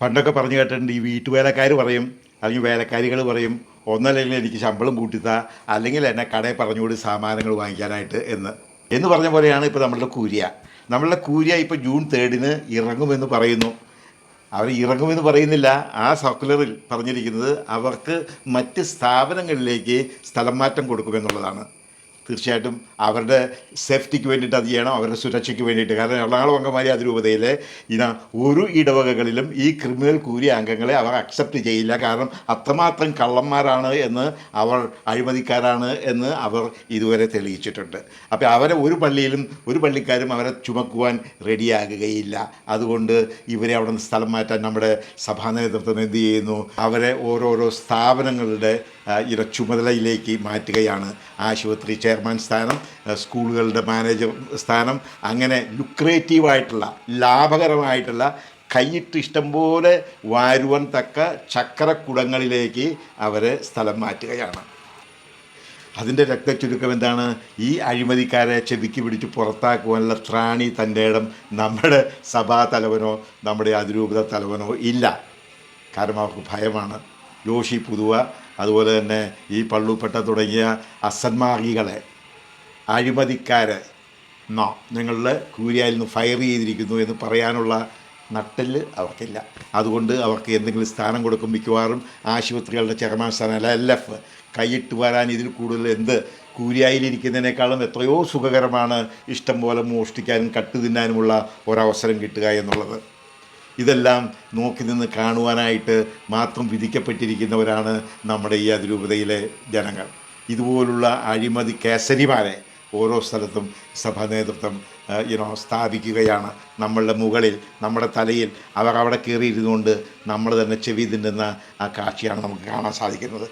പണ്ടൊക്കെ പറഞ്ഞു കേട്ടിട്ടുണ്ട് ഈ വീട്ടുവേലക്കാർ പറയും അല്ലെങ്കിൽ വേലക്കാരികൾ പറയും ഒന്നല്ലെങ്കിൽ എനിക്ക് ശമ്പളം കൂട്ടിത്താ അല്ലെങ്കിൽ എന്നെ കടയിൽ പറഞ്ഞുകൂടി സാമാനങ്ങൾ വാങ്ങിക്കാനായിട്ട് എന്ന്. എന്ന് പറഞ്ഞ പോലെയാണ് ഇപ്പോൾ നമ്മളുടെ കൂരിയ. നമ്മളുടെ കൂരിയ ഇപ്പോൾ ജൂൺ തേർഡിന് ഇറങ്ങുമെന്ന് പറയുന്നു. അവർ ഇറങ്ങുമെന്ന് പറയുന്നില്ല. ആ സർക്കുലറിൽ പറഞ്ഞിരിക്കുന്നത് അവർക്ക് മറ്റ് സ്ഥാപനങ്ങളിലേക്ക് സ്ഥലം മാറ്റം കൊടുക്കുമെന്നുള്ളതാണ്. തീർച്ചയായിട്ടും അവരുടെ സേഫ്റ്റിക്ക് വേണ്ടിയിട്ട് അത് ചെയ്യണം അവരുടെ സുരക്ഷയ്ക്ക് വേണ്ടിയിട്ട്. കാരണം എറണാകുളം അംഗമാരി അതിരൂപതയിലെ ഇന ഒരു ഇടവകകളിലും ഈ ക്രിമിനൽ കൂലി അംഗങ്ങളെ അവർ അക്സെപ്റ്റ് ചെയ്യില്ല. കാരണം അത്രമാത്രം കള്ളന്മാരാണ് എന്ന് അവർ അഴിമതിക്കാരാണ് എന്ന് അവർ ഇതുവരെ തെളിയിച്ചിട്ടുണ്ട്. അപ്പോൾ അവരെ ഒരു പള്ളിയിലും ഒരു പള്ളിക്കാരും അവരെ ചുമക്കുവാൻ റെഡിയാകുകയില്ല. അതുകൊണ്ട് ഇവരെ അവിടെ നിന്ന് സ്ഥലം മാറ്റാൻ നമ്മുടെ സഭാ നേതൃത്വം എന്ത് ചെയ്യുന്നു? അവരെ ഓരോരോ സ്ഥാപനങ്ങളുടെ ആ, ചുമതലയിലേക്ക് മാറ്റുകയാണ് ആശുപത്രി ചെയർമാൻ സ്ഥാനം സ്കൂളുകളുടെ മാനേജർ സ്ഥാനം. അങ്ങനെ ലുക്രേറ്റീവായിട്ടുള്ള ലാഭകരമായിട്ടുള്ള കൈയിട്ട് ഇഷ്ടംപോലെ വാരുവാൻ തക്ക ചക്രക്കുടങ്ങളിലേക്ക് അവരെ സ്ഥലം മാറ്റുകയാണ്. അതിന്റെ രക്തചുരുക്കം എന്താണ്? ഈ അഴിമതിക്കാരെ ചെവിക്ക് പിടിച്ച് പുറത്താക്കുവാനുള്ള ത്രാണി തന്റെ ഇടം നമ്മുടെ സഭാ തലവനോ നമ്മുടെ അതിരൂപത തലവനോ ഇല്ല. കാരണം അവർക്ക് ഭയമാണ്. ജോഷി പുതുവ അതുപോലെ തന്നെ ഈ പള്ളുപ്പെട്ട തുടങ്ങിയ അസന്മാർഗികളെ അഴിമതിക്കാരെ നോ നിങ്ങളുടെ കൂരിയായിൽ നിന്ന് ഫയർ ചെയ്തിരിക്കുന്നു എന്ന് പറയാനുള്ള നട്ടെല്ല് അവർക്കില്ല. അതുകൊണ്ട് അവർക്ക് എന്തെങ്കിലും സ്ഥാനം കൊടുക്കും മിക്കവാറും ആശുപത്രികളുടെ ചെയർമാൻ സ്ഥാനം അല്ല എൽ എഫ്. കൈയിട്ട് വരാൻ ഇതിൽ കൂടുതൽ എന്ത്? കൂരിയായിലിരിക്കുന്നതിനേക്കാളും എത്രയോ സുഖകരമാണ് ഇഷ്ടം പോലെ മോഷ്ടിക്കാനും കട്ടു തിന്നാനുമുള്ള ഒരവസരം കിട്ടുക എന്നുള്ളത്. ഇതെല്ലാം നോക്കി നിന്ന് കാണുവാനായിട്ട് മാത്രം വിധിക്കപ്പെട്ടിരിക്കുന്നവരാണ് നമ്മുടെ ഈ അതിരൂപതയിലെ ജനങ്ങൾ. ഇതുപോലുള്ള അഴിമതി കേസരിമാരെ ഓരോ സ്ഥലത്തും സഭാ നേതൃത്വം യുനോ സ്ഥാപിക്കുകയാണ്. നമ്മളുടെ മുകളിൽ നമ്മുടെ തലയിൽ അവർ അവിടെ കയറിയിരുന്നുകൊണ്ട് നമ്മൾ തന്നെ ചെവി തിന്നുന്ന ആ കാഴ്ചയാണ് നമുക്ക് കാണാൻ സാധിക്കുന്നത്.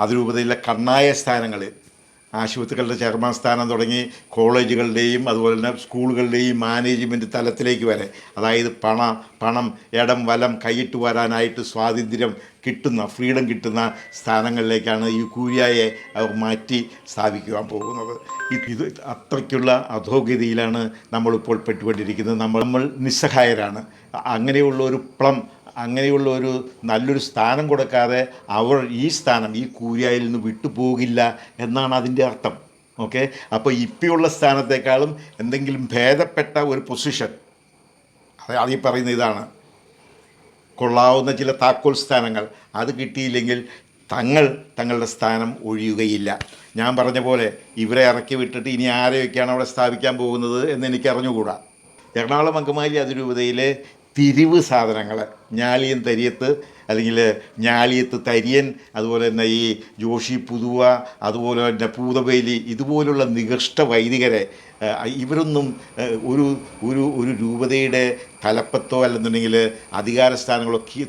അതിരൂപതയിലെ കണ്ണായ സ്ഥാനങ്ങളിൽ ആശുപത്രികളുടെ ചെയർമാൻ സ്ഥാനം തുടങ്ങി കോളേജുകളുടെയും അതുപോലെ തന്നെ സ്കൂളുകളുടെയും മാനേജ്മെന്റ് തലത്തിലേക്ക് വരെ. അതായത് പണ പണം ഇടം വലം കൈയിട്ട് വരാനായിട്ട് സ്വാതന്ത്ര്യം കിട്ടുന്ന ഫ്രീഡം കിട്ടുന്ന സ്ഥാനങ്ങളിലേക്കാണ് ഈ കൂരിയായെ അവർ മാറ്റി സ്ഥാപിക്കുവാൻ പോകുന്നത്. ഇത് അത്രയ്ക്കുള്ള അധോഗതിയിലാണ് നമ്മളിപ്പോൾ പെട്ടുകൊണ്ടിരിക്കുന്നത്. നമ്മൾ നമ്മൾ നിസ്സഹായരാണ്. അങ്ങനെയുള്ള ഒരു പ്ലം അങ്ങനെയുള്ള ഒരു നല്ലൊരു സ്ഥാനം കൊടുക്കാതെ അവർ ഈ സ്ഥാനം ഈ കൂരിയായിൽ നിന്ന് വിട്ടുപോകില്ല എന്നാണ് അതിന്റെ അർത്ഥം. ഓക്കെ? അപ്പോൾ ഇപ്പോഴുള്ള സ്ഥാനത്തേക്കാളും എന്തെങ്കിലും ഭേദപ്പെട്ട ഒരു പൊസിഷൻ അത് അതീ പറയുന്ന ഇതാണ്. കൊള്ളാവുന്ന ചില താക്കോൽ സ്ഥാനങ്ങൾ അത് കിട്ടിയില്ലെങ്കിൽ തങ്ങൾ തങ്ങളുടെ സ്ഥാനം ഒഴിയുകയില്ല. ഞാൻ പറഞ്ഞ പോലെ ഇവരെ ഇറക്കി വിട്ടിട്ട് ഇനി ആരെയൊക്കെയാണ് അവിടെ സ്ഥാപിക്കാൻ പോകുന്നത് എന്ന് എനിക്ക് അറിഞ്ഞുകൂടാ എറണാകുളം അങ്കമാലി അതിരൂപതയിലെ തിരിവ് സാധനങ്ങൾ ഞാലിയൻ തരിയത്ത് അല്ലെങ്കിൽ ഞാലിയത്ത് തരിയൻ അതുപോലെ തന്നെ ഈ ജോഷി പുതുവ അതുപോലെ തന്നെ പൂതബേലി ഇതുപോലുള്ള നികൃഷ്ട വൈദികരെ ഇവരൊന്നും ഒരു ഒരു ഒരു രൂപതയുടെ തലപ്പത്തോ അല്ലെന്നുണ്ടെങ്കിൽ അധികാര സ്ഥാനങ്ങളോ കീ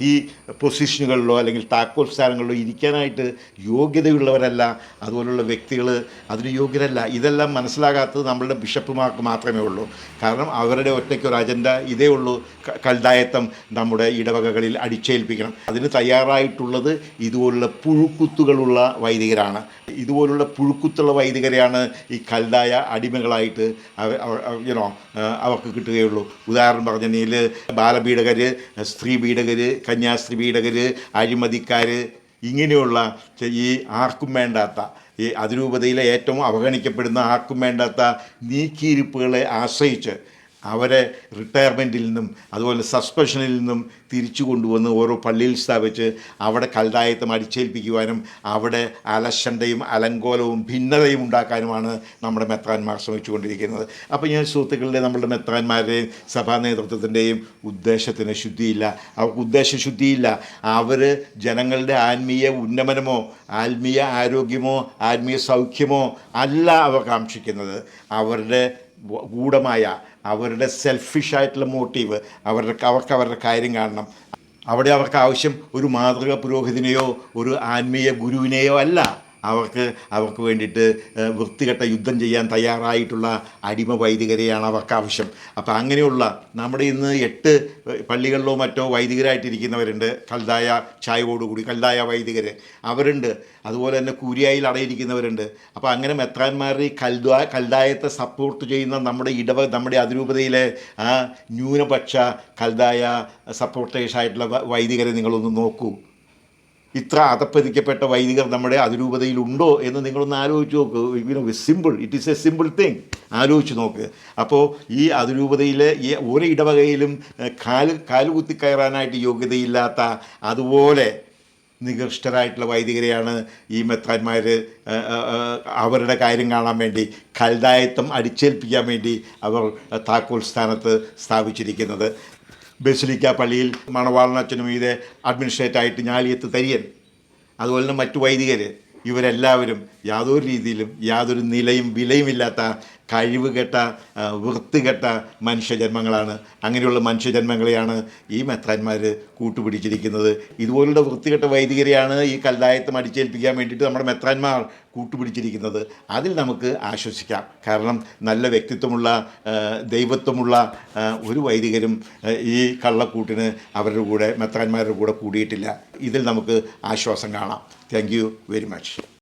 കീ പൊസിഷനുകളിലോ അല്ലെങ്കിൽ താക്കോൽ സ്ഥാനങ്ങളിലോ ഇരിക്കാനായിട്ട് യോഗ്യതയുള്ളവരല്ല അതുപോലുള്ള വ്യക്തികൾ അതിന് യോഗ്യരല്ല. ഇതെല്ലാം മനസ്സിലാകാത്തത് നമ്മളുടെ ബിഷപ്പുമാർക്ക് മാത്രമേ ഉള്ളൂ. കാരണം അവരുടെ ഒറ്റയ്ക്കൊരു അജണ്ട ഇതേ ഉള്ളൂ. ക- കൽദായത്വം നമ്മുടെ ഇടവകകളിൽ അടിച്ചേൽപ്പിക്കണം. അതിന് തയ്യാറായിട്ടുള്ളത് ഇതുപോലുള്ള പുഴുക്കുത്തുകളുള്ള വൈദികരാണ്. ഇതുപോലുള്ള പുഴുക്കുത്തുള്ള വൈദികരെയാണ് ഈ കല്ലായ അടിമകളായിട്ട് യുനോ അവർക്ക് കിട്ടുകയുള്ളൂ. ഉദാഹരണം പറഞ്ഞെങ്കിൽ ബാലപീഡകർ സ്ത്രീ പീഡകർ കന്യാസ്ത്രീ പീഡകർ അഴിമതിക്കാർ ഇങ്ങനെയുള്ള ഈ ആർക്കും വേണ്ടാത്ത ഈ അതിരൂപതയിലെ ഏറ്റവും അവഗണിക്കപ്പെടുന്ന ആർക്കും വേണ്ടാത്ത നീക്കിയിരിപ്പുകളെ ആശ്രയിച്ച് അവരെ റിട്ടയർമെന്റിൽ നിന്നും അതുപോലെ സസ്പെൻഷനിൽ നിന്നും തിരിച്ചു കൊണ്ടുവന്ന് ഓരോ പള്ളിയിൽ സ്ഥാപിച്ച് അവിടെ കൽതായത്തം അടിച്ചേൽപ്പിക്കുവാനും അവിടെ അലശണ്ടയും അലങ്കോലവും ഭിന്നതയും ഉണ്ടാക്കാനുമാണ് നമ്മുടെ മെത്രാന്മാർ ശ്രമിച്ചുകൊണ്ടിരിക്കുന്നത്. അപ്പോൾ ഞാൻ സുഹൃത്തുക്കളുടെ നമ്മുടെ മെത്രാന്മാരുടെയും സഭാ നേതൃത്വത്തിന്റെയും ഉദ്ദേശത്തിന് ശുദ്ധിയില്ല. അവർക്ക് ഉദ്ദേശശുദ്ധിയില്ല അവർ ജനങ്ങളുടെ ആത്മീയ ഉന്നമനമോ ആത്മീയ ആരോഗ്യമോ ആത്മീയ സൗഖ്യമോ അല്ല അവർ കാക്ഷിക്കുന്നത്. അവരുടെ ഗൂഢമായ അവരുടെ സെൽഫിഷായിട്ടുള്ള മോട്ടീവ് അവരുടെ അവർക്ക് അവരുടെ കാര്യം കാണണം. അവിടെ അവർക്ക് ആവശ്യം ഒരു മാതൃക പുരോഹിതനെയോ ഒരു ആത്മീയ ഗുരുവിനെയോ അല്ല. അവർക്ക് അവർക്ക് വേണ്ടിയിട്ട് വൃത്തികെട്ട യുദ്ധം ചെയ്യാൻ തയ്യാറായിട്ടുള്ള അടിമ വൈദികരെയാണ് അവർക്ക് ആവശ്യം. അപ്പോൾ അങ്ങനെയുള്ള നമ്മുടെ ഇന്ന് എട്ട് പള്ളികളിലോ മറ്റോ വൈദികരായിട്ടിരിക്കുന്നവരുണ്ട്. കൽതായ ചായവോടുകൂടി കൽതായ വൈദികർ അവരുണ്ട്. അതുപോലെ തന്നെ കൂരിയായിൽ അടയിരിക്കുന്നവരുണ്ട്. അപ്പോൾ അങ്ങനെ മെത്രാന്മാരുടെ ഈ കൽദാ കൽതായത്തെ സപ്പോർട്ട് ചെയ്യുന്ന നമ്മുടെ ഇടവ നമ്മുടെ അതിരൂപതയിലെ ആ ന്യൂനപക്ഷ കൽദായ സപ്പോർട്ടേഴ്സായിട്ടുള്ള വൈദികരെ നിങ്ങളൊന്ന് നോക്കൂ. ഇത്ര അതപ്പതിക്കപ്പെട്ട വൈദികർ നമ്മുടെ അതിരൂപതയിൽ ഉണ്ടോ എന്ന് നിങ്ങളൊന്ന് ആലോചിച്ച് നോക്ക്. You know simple it is a simple thing ആലോചിച്ച് നോക്ക്. അപ്പോൾ ഈ അതിരൂപതയിലെ ഈ ഓരോ ഇടവകയിലും കാൽ കാലുകുത്തി കയറാനായിട്ട് യോഗ്യതയില്ലാത്ത അതുപോലെ നികൃഷ്ടരായിട്ടുള്ള വൈദികരെയാണ് ഈ മെത്രാന്മാർ അവരുടെ കാര്യം കാണാൻ വേണ്ടി കൽതായത്വം അടിച്ചേൽപ്പിക്കാൻ വേണ്ടി അവർ താക്കോൽ സ്ഥാനത്ത് സ്ഥാപിച്ചിരിക്കുന്നത്. ബസിലിക്ക പള്ളിയിൽ മണവാളനച്ഛനും ഇത് അഡ്മിനിസ്ട്രേറ്റായിട്ട് ഞാലിയത്ത് തരിയൻ. അതുപോലെ തന്നെ മറ്റു വൈദികർ ഇവരെല്ലാവരും യാതൊരു രീതിയിലും യാതൊരു നിലയും വിലയുമില്ലാത്ത കഴിവുകെട്ട വൃത്തികെട്ട മനുഷ്യജന്മങ്ങളാണ്. അങ്ങനെയുള്ള മനുഷ്യജന്മങ്ങളെയാണ് ഈ മെത്രാന്മാർ കൂട്ടുപിടിച്ചിരിക്കുന്നത്. ഇതുപോലുള്ള വൃത്തികെട്ട വൈദികരെയാണ് ഈ കല്ലായത്തം അടിച്ചേൽപ്പിക്കാൻ വേണ്ടിയിട്ട് നമ്മുടെ മെത്രാന്മാർ കൂട്ടുപിടിച്ചിരിക്കുന്നത്. അതിൽ നമുക്ക് ആശ്വസിക്കാം. കാരണം നല്ല വ്യക്തിത്വമുള്ള ദൈവത്വമുള്ള ഒരു വൈദികരും ഈ കള്ളക്കൂട്ടിന് അവരുടെ കൂടെ മെത്രാന്മാരുടെ കൂടെ കൂടിയിട്ടില്ല. ഇതിൽ നമുക്ക് ആശ്വാസം കാണാം. Thank very much